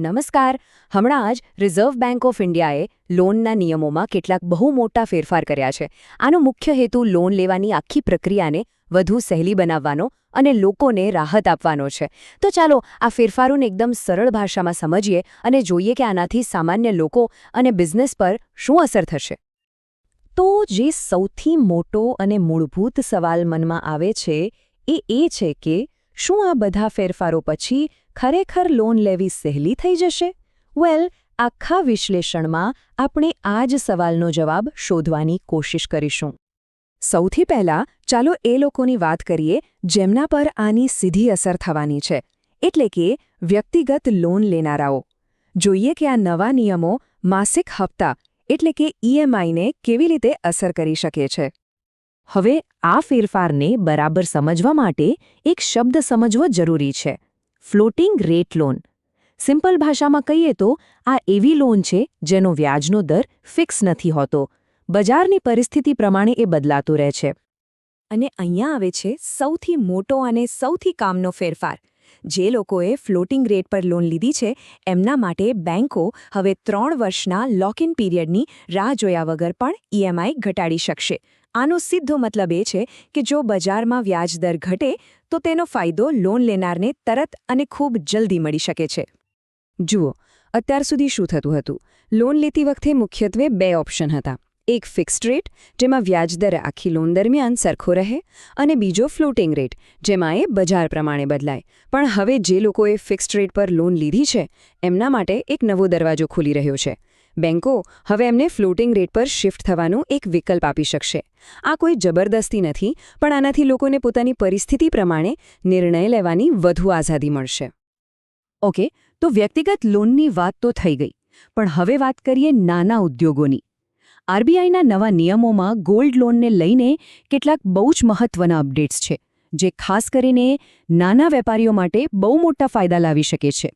નમસ્કાર. હમણાં જ રિઝર્વ બેંક ઓફ ઇન્ડિયાએ લોનના નિયમોમાં કેટલાક બહુ મોટા ફેરફાર કર્યા છે. આનો મુખ્ય હેતુ લોન લેવાની આખી પ્રક્રિયાને વધુ સહેલી બનાવવાનો અને લોકોને રાહત આપવાનો છે. તો ચાલો આ ફેરફારોને એકદમ સરળ ભાષામાં સમજીએ અને જોઈએ કે આનાથી સામાન્ય લોકો અને બિઝનેસ પર શું અસર થશે. તો જે સૌથી મોટો અને મૂળભૂત સવાલ મનમાં આવે છે એ એ છે કે શું આ બધા ફેરફારો પછી ખરેખર લોન લેવી સહેલી થઈ જશે? વેલ, આખા વિશ્લેષણમાં આપણે આ જ સવાલનો જવાબ શોધવાની કોશિશ કરીશું. સૌથી પહેલાં, ચાલો એ લોકોની વાત કરીએ જેમના પર આની સીધી અસર થવાની છે. એટલે કે, વ્યક્તિગત લોન લેનારાઓ. જોઈએ કે આ નવા નિયમો માસિક હપ્તા, એટલે કે ઈએમઆઈને કેવી રીતે અસર કરી શકે છે. હવે આ ફેરફારને બરાબર સમજવા માટે એક શબ્દ સમજવો જરૂરી છે. Floating rate loan. સિમ્પલ ભાષામાં કહીએ તો આ એવી લોન છે જેનો વ્યાજનો દર ફિક્સ નથી હોતો. બજારની પરિસ્થિતિ પ્રમાણે એ બદલાતું રહે છે. અને અહીંયા આવે છે સૌથી મોટો અને સૌથી કામનો ફેરફાર. જે લોકોએ ફ્લોટિંગ રેટ પર લોન લીધી છે, એમના માટે બેન્કો હવે ત્રણ વર્ષના લોક ઇન પીરિયડની રાહ જોયા વગર પણ ઈએમઆઈ ઘટાડી શકશે. આનો સીધો મતલબ એ છે કે જો બજારમાં વ્યાજદર ઘટે, તો તેનો ફાયદો લોન લેનારને તરત અને ખૂબ જલ્દી મળી શકે છે. જુઓ, અત્યાર સુધી શું થતું હતું? લોન લેતી વખતે મુખ્યત્વે બે ઓપ્શન હતા. એક ફિક્સ્ડ રેટ જેમાં વ્યાજદર આખી લોન દરમિયાન સરખો રહે, અને બીજો ફ્લોટિંગ રેટ જેમાં એ બજાર પ્રમાણે બદલાય. પણ હવે જે લોકોએ ફિક્સ્ડ રેટ પર લોન લીધી છે, એમના માટે એક નવો દરવાજો ખુલી રહ્યો છે. બેન્કો હવે એમને ફ્લોટિંગ રેટ પર શિફ્ટ થવાનું એક વિકલ્પ આપી શકશે. આ કોઈ જબરદસ્તી નથી, પણ આનાથી લોકોને પોતાની પરિસ્થિતિ પ્રમાણે નિર્ણય લેવાની વધુ આઝાદી મળશે. ઓકે, તો વ્યક્તિગત લોનની વાત તો થઈ ગઈ, પણ હવે વાત કરીએ નાના ઉદ્યોગોની. આરબીઆઈના નવા નિયમોમાં ગોલ્ડ લોનને લઈને કેટલાક બહુ જ મહત્વના અપડેટ્સ છે, જે ખાસ કરીને નાના વેપારીઓ માટે બહુ મોટા ફાયદા લાવી શકે છે.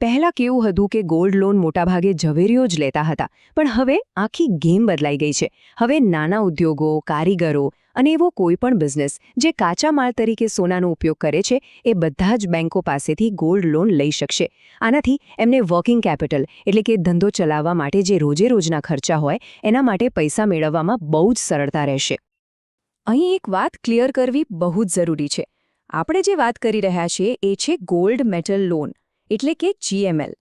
પહેલાં કેવું હતું કે ગોલ્ડ લોન મોટાભાગે ઝવેરીઓ જ લેતા હતા, પણ હવે આખી ગેમ બદલાઈ ગઈ છે. હવે નાના ઉદ્યોગો, કારીગરો અને એવો કોઈ પણ બિઝનેસ જે કાચા માલ તરીકે સોનાનો ઉપયોગ કરે છે, એ બધા જ બેન્કો પાસેથી ગોલ્ડ લોન લઈ શકશે. આનાથી એમને વર્કિંગ કેપિટલ એટલે કે ધંધો ચલાવવા માટે જે રોજે રોજના ખર્ચા હોય, એના માટે પૈસા મેળવવામાં બહુ જ સરળતા રહેશે. અહીં એક વાત ક્લિયર કરવી બહુ જ જરૂરી છે. આપણે જે વાત કરી રહ્યા છીએ એ છે ગોલ્ડ મેટલ લોન. એટલે કે જીએમએલ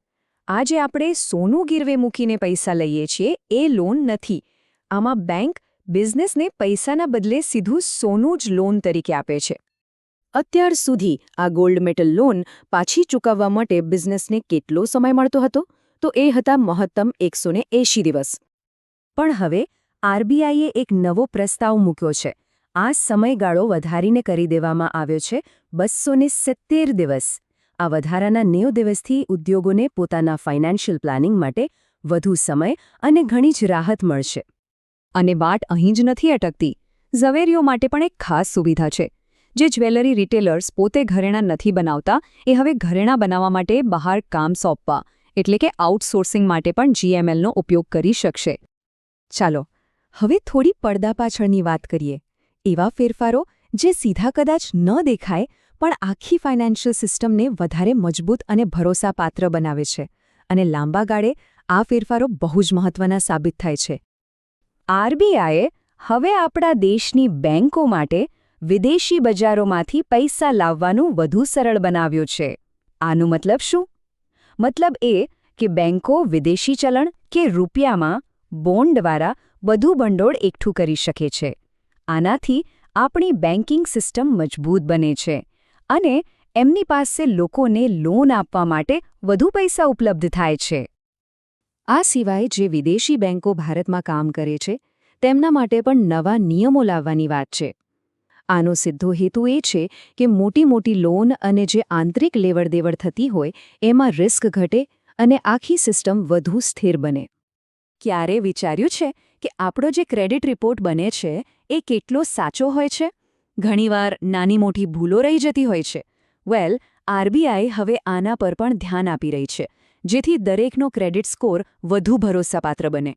આજે આપણે સોનું ગીરવે મૂકીને પૈસા લઈએ છીએ, એ લોન નથી. આમાં બેંક બિઝનેસને પૈસાના બદલે સીધું સોનું જ લોન તરીકે આપે છે. અત્યાર સુધી આ ગોલ્ડ મેટલ લોન પાછી ચૂકવવા માટે બિઝનેસને કેટલો સમય મળતો હતો? તો એ હતા મહત્તમ એકસો દિવસ. પણ હવે આરબીઆઈએ એક નવો પ્રસ્તાવ મૂક્યો છે. આ સમયગાળો વધારીને કરી દેવામાં આવ્યો છે બસો દિવસ. આ વધારાના નેવ દિવસથી ઉદ્યોગોને પોતાના ફાઇનાન્શિયલ પ્લાનિંગ માટે વધુ સમય અને ઘણી જ રાહત મળશે. અને વાટ અહીં જ નથી અટકતી. ઝવેરીઓ માટે પણ એક ખાસ સુવિધા છે. જે જ્વેલરી રિટેલર્સ પોતે ઘરેણાં નથી બનાવતા, એ હવે ઘરેણાં બનાવવા માટે બહાર કામ સોંપવા, એટલે કે આઉટસોર્સિંગ માટે પણ જીએમએલનો ઉપયોગ કરી શકશે. ચાલો, હવે થોડી પડદા પાછળની વાત કરીએ. એવા ફેરફારો જે સીધા કદાચ ન દેખાય પણ આખી ફાઇનાન્શિયલ સિસ્ટમને વધારે મજબૂત અને ભરોસાપાત્ર બનાવે છે અને લાંબા ગાળે આ ફેરફારો બહુ જ મહત્વના સાબિત થાય છે. આરબીઆઈએ હવે આપણા દેશની બેન્કો માટે વિદેશી બજારોમાંથી પૈસા લાવવાનું વધુ સરળ બનાવ્યું છે. આનું મતલબ શું? મતલબ એ કે બેન્કો વિદેશી ચલણ કે રૂપિયામાં બોન્ડ દ્વારા વધુ ભંડોળ એકઠું કરી શકે છે. આનાથી આપણી બેન્કિંગ સિસ્ટમ મજબૂત બને છે. અને એમની પાસે લોકોને લોન આપવા માટે વધુ પૈસા ઉપલબ્ધ થાય છે. આ સિવાય જે વિદેશી બેંકો ભારતમાં કામ કરે છે, તેમના માટે પણ નવા નિયમો લાવવાની વાત છે. આનો સીધો હેતુ એ છે કે મોટી મોટી લોન અને જે આંતરિક લેવડદેવડ થતી હોય, એમાં રિસ્ક ઘટે અને આખી સિસ્ટમ વધુ સ્થિર બને. ક્યારે વિચાર્યું છે કે આપણો જે ક્રેડિટ રિપોર્ટ બને છે, એ કેટલો સાચો હોય છે? ઘણીવાર નાની મોટી ભૂલો રહી જતી હોય છે. વેલ, આરબીઆઈ હવે આના પર પણ ધ્યાન આપી રહી છે, જેથી દરેકનો ક્રેડિટ સ્કોર વધુ ભરોસાપાત્ર બને.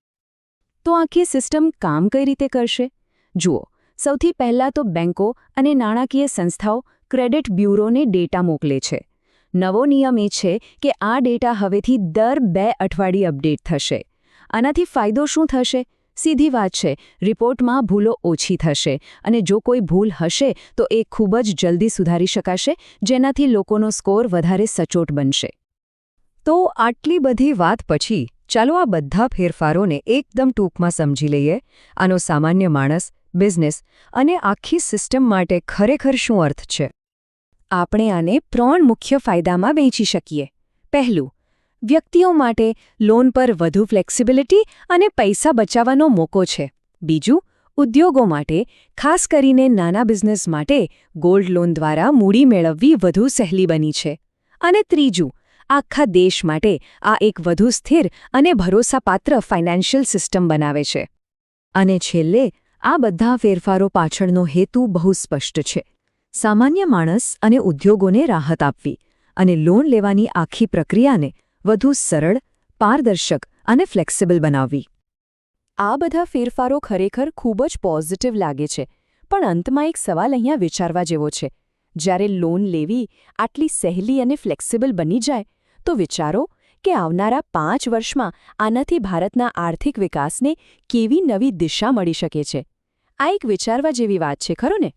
તો આખી સિસ્ટમ કામ કઈ રીતે કરશે? જુઓ, સૌથી પહેલાં તો બેંકો અને નાણાકીય સંસ્થાઓ ક્રેડિટ બ્યુરોને ડેટા મોકલે છે. નવો નિયમ એ છે કે આ ડેટા હવેથી દર બે અઠવાડિયે અપડેટ થશે. આનાથી ફાયદો શું થશે? સીધી વાત છે, રિપોર્ટમાં ભૂલો ઓછી થશે અને જો કોઈ ભૂલ હશે, તો એ ખૂબ જ જલ્દી સુધારી શકાશે, જેનાથી લોકોનો સ્કોર વધારે સચોટ બનશે. તો આટલી બધી વાત પછી, ચાલો આ બધા ફેરફારોને એકદમ ટૂંકમાં સમજી લઈએ. આનો સામાન્ય માણસ, બિઝનેસ અને આખી સિસ્ટમ માટે ખરેખર શું અર્થ છે? આપણે આને ત્રણ મુખ્ય ફાયદામાં વહેંચી શકીએ. પહેલું વ્યક્તિઓ માટે લોન પર વધુ ફ્લેક્સિબિલિટી અને પૈસા બચાવવાનો મોકો છે. બીજું, ઉદ્યોગો માટે, ખાસ કરીને નાના બિઝનેસ માટે, ગોલ્ડ લોન દ્વારા મૂડી મેળવવી વધુ સહેલી બની છે. અને ત્રીજું, આખા દેશ માટે આ એક વધુ સ્થિર અને ભરોસાપાત્ર ફાઇનાન્શિયલ સિસ્ટમ બનાવે છે. અને છેલ્લે, આ બધા ફેરફારો પાછળનો હેતુ બહુ સ્પષ્ટ છે. સામાન્ય માણસ અને ઉદ્યોગોને રાહત આપવી અને લોન લેવાની આખી પ્રક્રિયાને વધુ સરળ, પારદર્શક અને ફ્લેક્સિબલ બનાવવી. આ બધા ફેરફારો ખરેખર ખૂબ જ પોઝિટિવ લાગે છે, પણ અંતમાં એક સવાલ અહીંયા વિચારવા જેવો છે. જ્યારે લોન લેવી આટલી સહેલી અને ફ્લેક્સિબલ બની જાય, તો વિચારો કે આવનારા પાંચ વર્ષમાં આનાથી ભારતના આર્થિક વિકાસને કેવી નવી દિશા મળી શકે છે. આ એક વિચારવા જેવી વાત છે, ખરું ને?